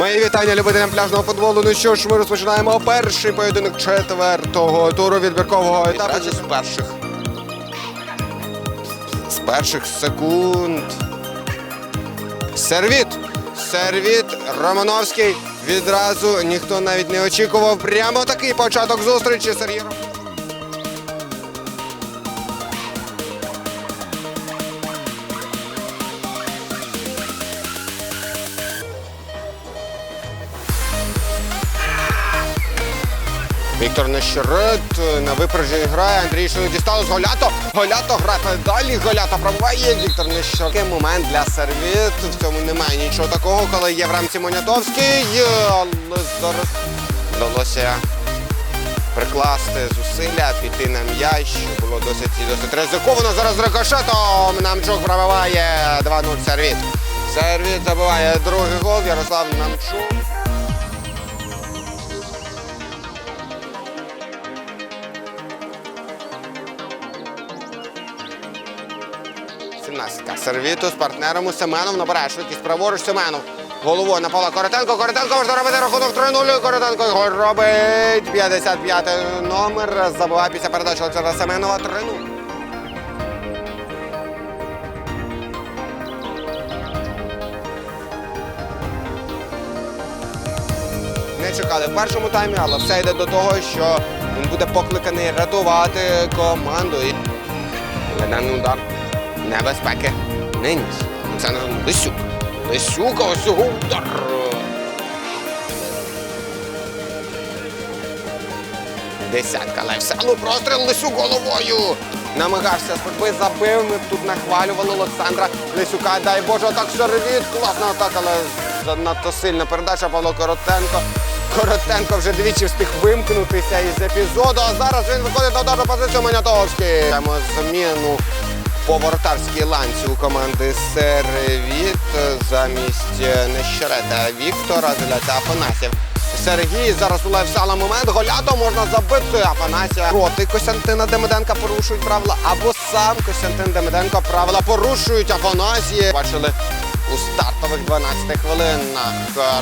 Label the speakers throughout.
Speaker 1: Мої вітання любителям пляжного футболу. Ну що ж, ми розпочинаємо перший поєдинок четвертого туру відбіркового етапу.
Speaker 2: З перших.
Speaker 1: З перших секунд. Сервіт. Сервіт Романовський. Відразу ніхто навіть не очікував. Прямо такий початок зустрічі Сергій. Ром- Віктор Нещерет на випередженні грає. Андрій Шило дістало з Голято. Голято грає далі. Голято пробуває. Віктор Нещерет. Такий момент для сервіт. В цьому немає нічого такого, коли є в рамці Монятовський. Але зараз вдалося прикласти зусилля, піти на м'яч. Було досить і досить ризиковано. Зараз рикошетом Намчук пробиває 2-0 сервіт. Сервіт забиває другий гол. Ярослав Намчук. 17. Сервіту з партнером у Семенов набирає швидкість праворуч Семенов. Головою на Павла Коротенко. Коротенко можна робити рахунок 3-0. Коротенко його робить 55 номер. Забиває після передачі Олександра Семенова 3-0. Не чекали в першому таймі, але все йде до того, що він буде покликаний рятувати команду. І удар небезпеки не ніс. Олександр Лисюк. Лисюк, ось його удар. Десятка Левселу, простріл Лисюк головою. Намагався спробити, забив. Ми тут нахвалювали Олександра Лисюка. Дай Боже, так сервіт. Класна атака, але занадто сильна передача Павло Коротенко. Коротенко вже двічі встиг вимкнутися із епізоду. А зараз він виходить на ударну позицію Монятовський. Маємо зміну по воротарській у команди Сервіт замість е, Нещерета Віктора з'являється Афанасів. Сергій зараз улев сала момент. Голято можна забити. Афанасія проти Костянтина Демиденка порушують правила. Або сам Костянтин Демиденко правила порушують Афанасії. Бачили у стартових 12 хвилинах.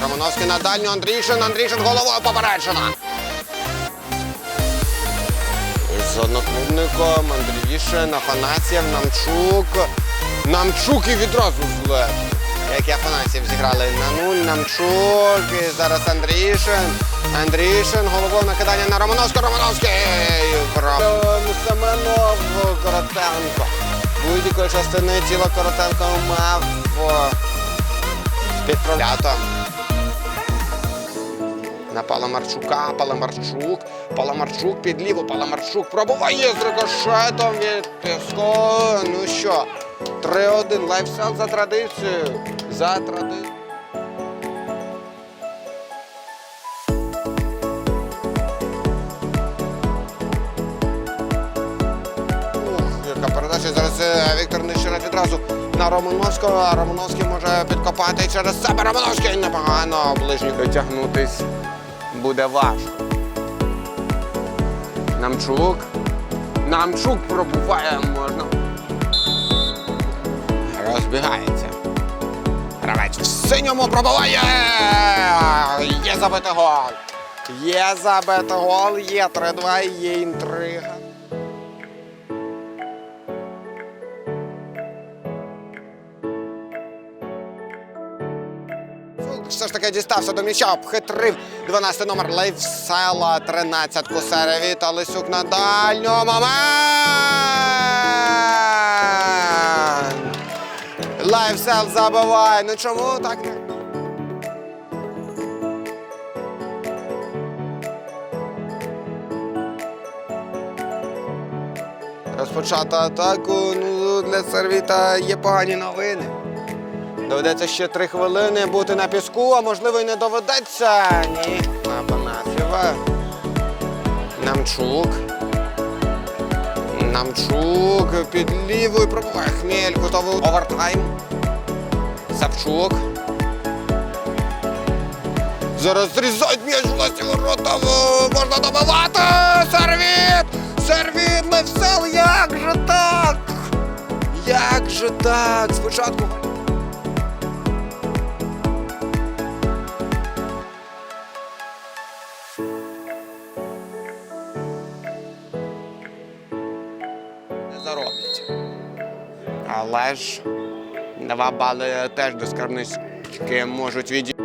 Speaker 1: Романовський на дальню Андрійшин. Андрійшин головою попереджена. З одноклубником Андрійшин, Афанасьєв, Намчук. Намчук і відразу зле. Як і Афанасьєв зіграли на нуль. Намчук. І зараз Андрійшин. Андрійшин. Головою накидання на Романовського. Романовський. Семенов. Коротенко. Будь-якої частини тіла Коротенко мав о, підправлято на Паламарчука, Паламарчук, Паламарчук під ліву, Паламарчук пробуває з рикошетом від Піско. Ну що, 3-1 лайфсел за традицією. За традицією. Яка передача зараз е, Віктор Нищерет відразу на Романовського, Романовський може підкопати через себе. Романовський непогано ближній дотягнутись буде важко. Намчук. Намчук пробуває можна. Розбігається. Гравець в синьому пробуває. Є забитий гол. Є забитий гол, є 3-2, є інтрига. Все дістався до м'яча, обхитрив 12 номер Лейфсела, 13-ку Серевіт, а Лисюк на дальньому момент! Лайфсел забиває. Ну чому так? Розпочати атаку. Ну, для сервіта є погані новини. Доведеться ще три хвилини бути на піску, а можливо і не доведеться. Ні. На Панасєва. Намчук. Намчук під лівою пробуває хмель, готовий овертайм. Савчук. Зараз зрізають м'яч власні ворота. Можна добивати! Сервіт! Сервіт! Левсел! Як же так? Як же так? Спочатку Не зароблять. Але ж два бали теж до скарбнички можуть відійти.